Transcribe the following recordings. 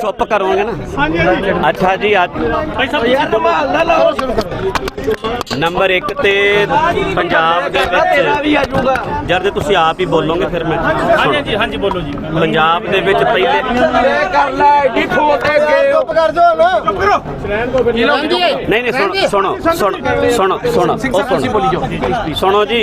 ਚੁੱਪ ਕਰੋਗੇ ਨਾ? ਅੱਛਾ ਜੀ ਅੱਜ ਨੰਬਰ 1 ਤੇ ਪੰਜਾਬ ਦੇ ਵਿੱਚ ਜਦ ਤੁਸੀਂ ਆਪ ਹੀ ਬੋਲੋਗੇ ਫਿਰ ਮੈਂ ਹਾਂਜੀ ਸੁਣੋ। ਹਾਂਜੀ ਬੋਲੋ ਜੀ। ਪੰਜਾਬ ਦੇ ਵਿੱਚ ਪਹਿਲੇ ਕਰ ਲੈ ਐਡੀ ਠੋਕੇ ਗਏ ਚੁੱਪ ਕਰ ਜੋ ਨਾ। ਚੁੱਪ ਕਰੋ। ਨਹੀਂ ਨਹੀਂ ਸੁਣੋ ਸੁਣੋ ਸੁਣੋ ਸੁਣੋ ਸੁਣੋ। ਸੁਣੋ ਜੀ।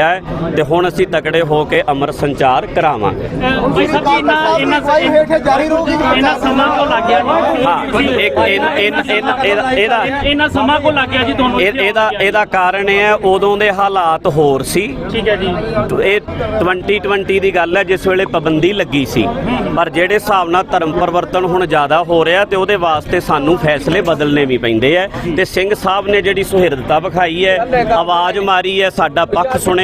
ਹੈ ਤੇ ਹੁਣ ਅਸੀਂ ਤਕੜੇ ਹੋ ਕੇ ਅੰਮ੍ਰਿਤ ਸੰਚਾਰ ਕਰਾਵਾਂਗੇ। ਅਹ ਭਾਈ ਸਾਹਿਬ ਜੀ ਇਹਨਾਂ ਇਹਨਾਂ ਭਾਈ ਹੇਠ ਜਾਰੀ ਰਹੂਗੀ ਇਹਨਾਂ ਸਮਾਂ ਕੋ ਲੱਗ ਗਿਆ ਜੀ। ਹਾਂ ਇੱਕ ਇਹਨਾਂ ਇਹਨਾਂ ਇਹਦਾ ਇਹਦਾ ਇਹਨਾਂ ਸਮਾਂ ਕੋ ਲੱਗ ਗਿਆ ਜੀ ਤੁਹਾਨੂੰ ਇਹ- ਇਹਦਾ ਇਹਦਾ ਕਾਰਨ ਇਹ ਹੈ ਉਦੋਂ ਦੇ ਹਾਲਾਤ ਹੋਰ ਸੀ। ਠੀਕ ਹੈ ਜੀ। ਇਹ 2020 ਦੀ ਗੱਲ ਹੈ ਜਿਸ ਵੇਲੇ ਪਾਬੰਦੀ ਲੱਗੀ ਸੀ। ਪਰ ਜਿਹੜੇ ਹਿਸਾਬ ਨਾਲ ਧਰਮ ਪਰਿਵਰਤਨ ਹੁਣ ਜ਼ਿਆਦਾ ਹੋ ਰਿਹਾ ਤੇ ਉਹਦੇ ਵਾਸਤੇ ਸਾਨੂੰ ਫੈਸਲੇ ਬਦਲਨੇ ਵੀ ਪੈਂਦੇ ਆ ਤੇ ਸਿੰਘ ਸਾਹਿਬ ਨੇ ਜਿਹੜੀ ਸੁਹਿਰਦਤਾ ਵਿਖਾਈ ਹੈ ਆਵਾਜ਼ ਮਾਰੀ ਹੈ ਸਾਡਾ ਪੱਖ ਸੁਣਿਆ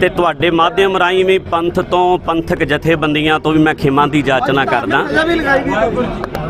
ਤੇ ਤੁਹਾਡੇ ਮਾਧਿਅਮ ਰਾਹੀਂ ਵੀ ਪੰਥ ਤੋਂ ਪੰਥਕ ਜਥੇਬੰਦੀਆਂ ਤੋਂ ਵੀ ਮੈਂ ਖਿਮਾਂ ਦੀ ਜਾਚਨਾ ਕਰਦਾ।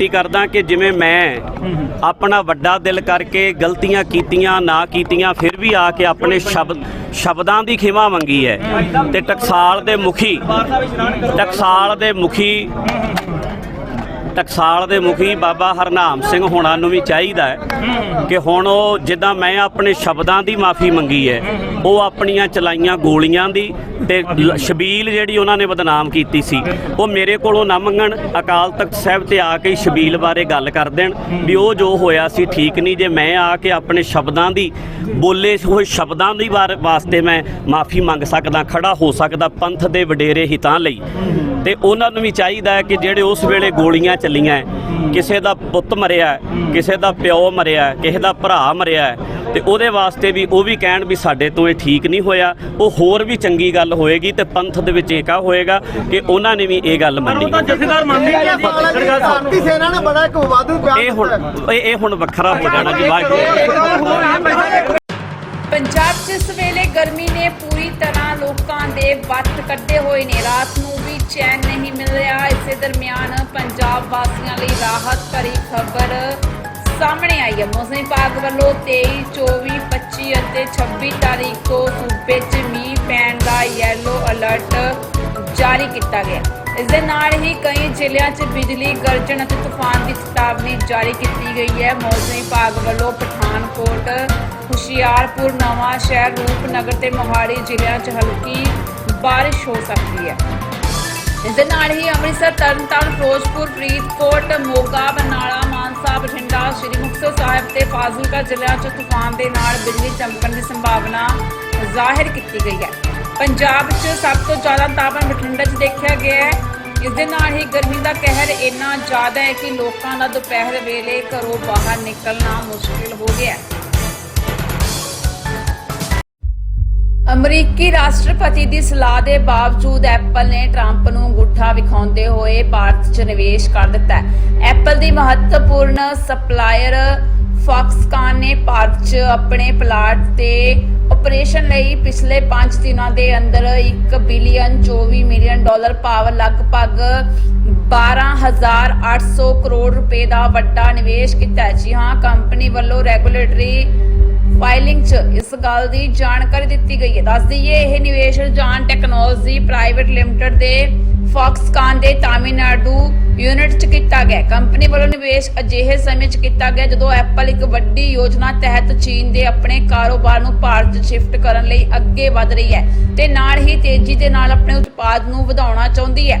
ਕਰਦਾ ਕਿ ਜਿਵੇਂ ਮੈਂ ਆਪਣਾ ਵੱਡਾ ਦਿਲ ਕਰਕੇ ਗਲਤੀਆਂ ਕੀਤੀਆਂ, ਨਾ ਕੀਤੀਆਂ, ਫਿਰ ਵੀ ਆ ਕੇ ਆਪਣੇ ਸ਼ਬਦ ਸ਼ਬਦਾਂ ਦੀ ਖਿਮਾ ਮੰਗੀ ਹੈ। ਤੇ ਟਕਸਾਲ ਦੇ ਮੁਖੀ, ਟਕਸਾਲ ਦੇ ਮੁਖੀ, ਟਕਸਾਲ ਦੇ ਮੁਖੀ ਬਾਬਾ ਹਰਨਾਮ ਸਿੰਘ ਹੋਣਾ ਨੂੰ ਵੀ ਚਾਹੀਦਾ ਹੈ ਕਿ ਹੁਣ ਉਹ ਜਿੱਦਾਂ ਮੈਂ ਆਪਣੇ ਸ਼ਬਦਾਂ ਦੀ ਮਾਫੀ ਮੰਗੀ ਹੈ, ਉਹ ਆਪਣੀਆਂ ਚਲਾਈਆਂ ਗੋਲੀਆਂ ਦੀ ਤੇ ਲ- ਸ਼ਬੀਲ ਜਿਹੜੀ ਉਹਨਾਂ ਨੇ ਬਦਨਾਮ ਕੀਤੀ ਸੀ ਉਹ ਮੇਰੇ ਕੋਲੋਂ ਨਾ ਮੰਗਣ ਅਕਾਲ ਤਖਤ ਸਾਹਿਬ ਤੇ ਆ ਕੇ ਹੀ ਸ਼ਬੀਲ ਬਾਰੇ ਗੱਲ ਕਰ ਦੇਣ ਵੀ ਉਹ ਜੋ ਹੋਇਆ ਸੀ ਠੀਕ ਨਹੀਂ ਜੇ ਮੈਂ ਆ ਕੇ ਆਪਣੇ ਸ਼ਬਦਾਂ ਦੀ ਬੋਲੇ ਹੋਏ ਸ਼ਬਦਾਂ ਦੀ ਵਾਰ- ਵਾਸਤੇ ਮੈਂ ਮਾਫੀ ਮੰਗ ਸਕਦਾ ਖੜਾ ਹੋ ਸਕਦਾ ਪੰਥ ਦੇ ਵਡੇਰੇ ਹਿੱਤਾਂ ਲਈ ਤੇ ਉਹਨਾਂ ਨੂੰ ਵੀ ਚਾਹੀਦਾ ਹੈ ਕਿ ਜਿਹੜੇ ਉਸ ਵੇਲੇ ਗੋਲੀਆਂ ਚੱਲੀਆਂ ਹੈ, ਕਿਸੇ ਦਾ ਪੁੱਤ ਮਰਿਆ ਹੈ, ਕਿਸੇ ਦਾ ਪਿਓ ਮਰਿਆ ਹੈ, ਕਿਸੇ ਦਾ ਭਰਾ ਮਰਿਆ ਹੈ, ਤੇ ਉਹਦੇ ਵਾਸਤੇ ਵੀ ਉਹ ਵੀ ਕਹਿਣ ਵੀ ਸਾਡੇ ਤੋਂ ਇਹ ਠੀਕ ਨਹੀਂ ਹੋਇਆ। ਉਹ ਹੋਰ ਵੀ ਚੰਗੀ ਗੱਲ ਹੋਏਗੀ ਤੇ ਪੰਥ ਦੇ ਵਿੱਚ ਏਕਾ ਹੋਏਗਾ ਕਿ ਉਹਨਾਂ ਨੇ ਵੀ ਇਹ ਗੱਲ ਮੰਨੀ ਉਹ ਤਾਂ ਜਥੇਦਾਰ ਮੰਨਦੇ ਹੀ ਆ। ਜੀ ਸਰਕਾਰ ਸਾਹਿਬ ਭਾਰਤੀ ਸੈਨਾ ਨੇ ਬੜਾ ਇੱਕ ਵਾਧੂ ਬਿਆਨ ਇਹ ਹੁਣ ਇਹ ਇਹ ਹੁਣ ਵੱਖਰਾ ਹੋ ਜਾਣਾ ਜੀ ਵਾਹਿਗੁਰੂ। ਪੰਜਾਬ 'ਚ ਇਸ ਵੇਲੇ ਗਰਮੀ ਨੇ ਪੂਰੀ ਤਰ੍ਹਾਂ ਲੋਕਾਂ ਦੇ ਵੱਟ ਕੱਢੇ ਹੋਏ ਨੇ। ਰਾਤ ਨੂੰ ਵੀ ਚੈਨ ਨਹੀਂ ਮਿਲ ਰਿਹਾ। ਇਸੇ ਦਰਮਿਆਨ ਪੰਜਾਬ ਵਾਸੀਆਂ ਲਈ ਰਾਹਤ ਭਰੀ ਖਬਰ ਸਾਹਮਣੇ ਆਈ ਹੈ। ਮੌਸਮ ਵਿਭਾਗ ਵੱਲੋਂ 23 24 25 ਅਤੇ 26 ਤਾਰੀਖ ਤੋਂ ਸੂਬੇ 'ਚ ਮੀਂਹ ਪੈਣ ਦਾ ਯੈਲੋ ਅਲਰਟ ਜਾਰੀ ਕੀਤਾ ਗਿਆ। ਇਸ ਦੇ ਨਾਲ ਹੀ ਕਈ ਜ਼ਿਲ੍ਹਿਆਂ 'ਚ ਬਿਜਲੀ ਗਰਜਣ ਅਤੇ ਤੂਫਾਨ ਦੀ ਚੇਤਾਵਨੀ ਜਾਰੀ ਕੀਤੀ ਗਈ ਹੈ। ਮੌਸਮ ਵਿਭਾਗ ਵੱਲੋਂ ਪਠਾਨਕੋਟ, ਹੁਸ਼ਿਆਰਪੁਰ ਨਵਾਂ ਸ਼ਹਿਰ ਰੂਪਨਗਰ ਤੇ ਮੋਹਾਲੀ ਜ਼ਿਲ੍ਹਿਆਂ 'ਚ ਹਲਕੀ ਬਾਰਿਸ਼ ਹੋ ਸਕਦੀ ਹੈ। ਇਸ ਦੇ ਨਾਲ ਹੀ ਅੰਮ੍ਰਿਤਸਰ, ਤਰਨਤਾਰਨ, ਫਿਰੋਜ਼ਪੁਰ, ਫਰੀਦਕੋਟ, ਮੋਗਾ, ਬਰਨਾਲਾ, ਮਾਨਸਾ, ਬਠਿੰਡਾ, ਸ੍ਰੀ ਮੁਕਤਸਰ ਸਾਹਿਬ ਤੇ ਫਾਜ਼ਿਲਕਾ ਜ਼ਿਲ੍ਹਿਆਂ 'ਚ ਤੂਫਾਨ ਦੇ ਨਾਲ ਬਿਜਲੀ ਚਮਕਣ ਦੀ ਸੰਭਾਵਨਾ ਜ਼ਾਹਿਰ ਕੀਤੀ ਗਈ ਹੈ। ਪੰਜਾਬ 'ਚ ਸਭ ਤੋਂ ਜ਼ਿਆਦਾ ਤਾਪਮਾਨ ਬਠਿੰਡਾ 'ਚ ਦੇਖਿਆ ਗਿਆ ਹੈ। ਇਸ ਦੇ ਨਾਲ ਹੀ ਗਰਮੀ ਦਾ ਕਹਿਰ ਇੰਨਾ ਜ਼ਿਆਦਾ ਹੈ ਕਿ ਲੋਕਾਂ ਦਾ ਦੁਪਹਿਰ ਵੇਲੇ ਘਰੋਂ ਬਾਹਰ ਨਿਕਲਣਾ ਮੁਸ਼ਕਿਲ ਹੋ ਗਿਆ ਹੈ। ਅਮਰੀਕੀ ਰਾਸ਼ਟਰਪਤੀ ਦੀ ਸਲਾਹ ਦੇ ਬਾਵਜੂਦ ਐਪਲ ਨੇ ਟਰੰਪ ਨੂੰ ਗੁੱਠਾ ਵਿਖਾਉਂਦੇ ਹੋਏ ਭਾਰਤ 'ਚ ਨਿਵੇਸ਼ ਕਰ ਦਿੱਤਾ ਹੈ। ਐਪਲ ਦੀ ਮਹੱਤਵਪੂਰਨ ਸਪਲਾਇਰ ਫੌਕਸਕਾਨ ਨੇ ਭਾਰਤ 'ਚ ਆਪਣੇ ਪਲਾਟ ਤੇ ਆਪਰੇਸ਼ਨ ਲਈ ਪਿਛਲੇ 5 ਦਿਨਾਂ ਦੇ ਅੰਦਰ 1 ਬਿਲੀਅਨ 24 ਮਿਲੀਅਨ ਡਾਲਰ ਭਾਵ ਲਗਭਗ 12800 ਕਰੋੜ ਰੁਪਏ ਦਾ ਵੱਡਾ ਨਿਵੇਸ਼ ਕੀਤਾ ਜੀ ਹਾਂ, ਕੰਪਨੀ ਵੱਲੋਂ ਰੈਗੂਲੇਟਰੀ ਫਾਈਲਿੰਗ 'ਚ ਇਸ ਗੱਲ ਦੀ ਜਾਣਕਾਰੀ ਦਿੱਤੀ ਗਈ ਹੈ। ਦੱਸ ਦਈਏ, ਇਹ ਨਿਵੇਸ਼ ਜਾਨ ਟੈਕਨੋਲੋਜੀ ਪ੍ਰਾਈਵੇਟ ਲਿਮਟਿਡ ਦੇ ਫੌਕਸਕਾਨ ਦੇ ਤਾਮਿਲਨਾਡੂ ਯੂਨਿਟ 'ਚ ਕੀਤਾ ਗਿਆ ਕੰਪਨੀ ਵੱਲੋਂ ਨਿਵੇਸ਼ ਅਜਿਹੇ ਸਮੇਂ 'ਚ ਕੀਤਾ ਗਿਆ ਜਦੋਂ ਐਪਲ ਇੱਕ ਵੱਡੀ ਯੋਜਨਾ ਤਹਿਤ ਚੀਨ ਦੇ ਆਪਣੇ ਕਾਰੋਬਾਰ ਨੂੰ ਭਾਰਤ 'ਚ ਸ਼ਿਫਟ ਕਰਨ ਲਈ ਅੱਗੇ ਵਧ ਰਹੀ ਹੈ ਤੇ ਨਾਲ ਹੀ ਤੇਜ਼ੀ ਦੇ ਨਾਲ ਆਪਣੇ ਉਤਪਾਦ ਨੂੰ ਵਧਾਉਣਾ ਚਾਹੁੰਦੀ ਹੈ।